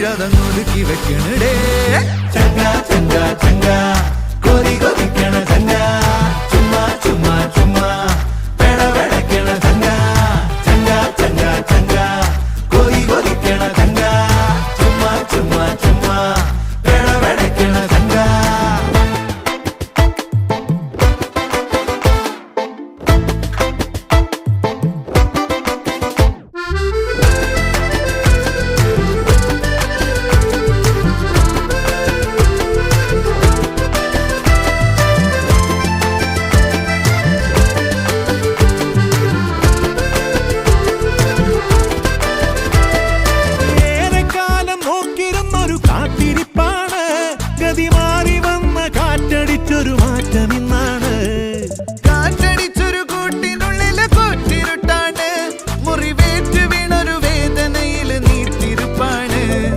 ഇതങ്ങൊതുക്കി വെക്കണടേ.